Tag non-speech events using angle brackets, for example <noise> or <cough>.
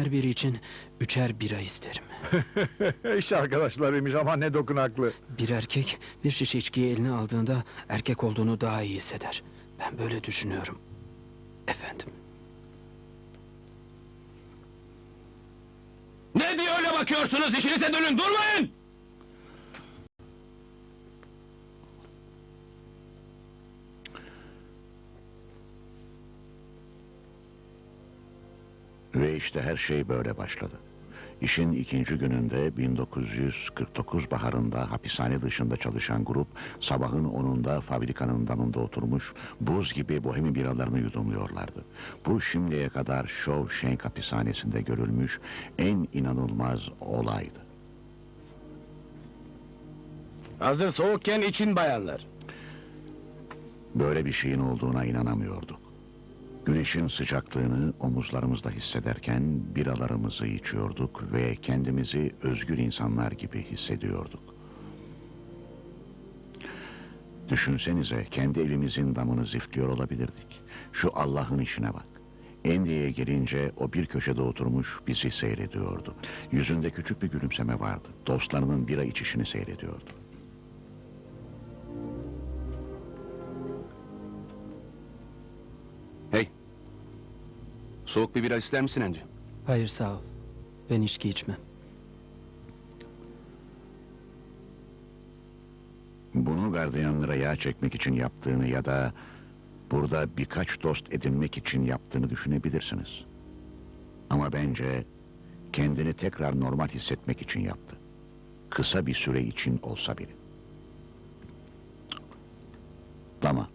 her biri için üçer bira isterim. <laughs> İş arkadaşlarıymış ama ne dokunaklı. Bir erkek bir şişe içkiyi eline aldığında erkek olduğunu daha iyi hisseder. Ben böyle düşünüyorum. Efendim. Ne diye öyle bakıyorsunuz? İşinize dönün, durmayın! Ve işte her şey böyle başladı. İşin ikinci gününde 1949 baharında hapishane dışında çalışan grup sabahın onunda fabrikanın damında oturmuş buz gibi bohemi biralarını yudumluyorlardı. Bu şimdiye kadar Shawshank hapishanesinde görülmüş en inanılmaz olaydı. Hazır soğukken için bayanlar. Böyle bir şeyin olduğuna inanamıyorduk. Güneşin sıcaklığını omuzlarımızda hissederken biralarımızı içiyorduk ve kendimizi özgür insanlar gibi hissediyorduk. Düşünsenize kendi evimizin damını ziftliyor olabilirdik. Şu Allah'ın işine bak. Endi'ye gelince o bir köşede oturmuş bizi seyrediyordu. Yüzünde küçük bir gülümseme vardı. Dostlarının bira içişini seyrediyordu. Hey! Soğuk bir bira ister misin Andy? Hayır sağ ol. Ben içki içmem. Bunu gardiyanlara yağ çekmek için yaptığını ya da burada birkaç dost edinmek için yaptığını düşünebilirsiniz. Ama bence kendini tekrar normal hissetmek için yaptı. Kısa bir süre için olsa bile. Dama.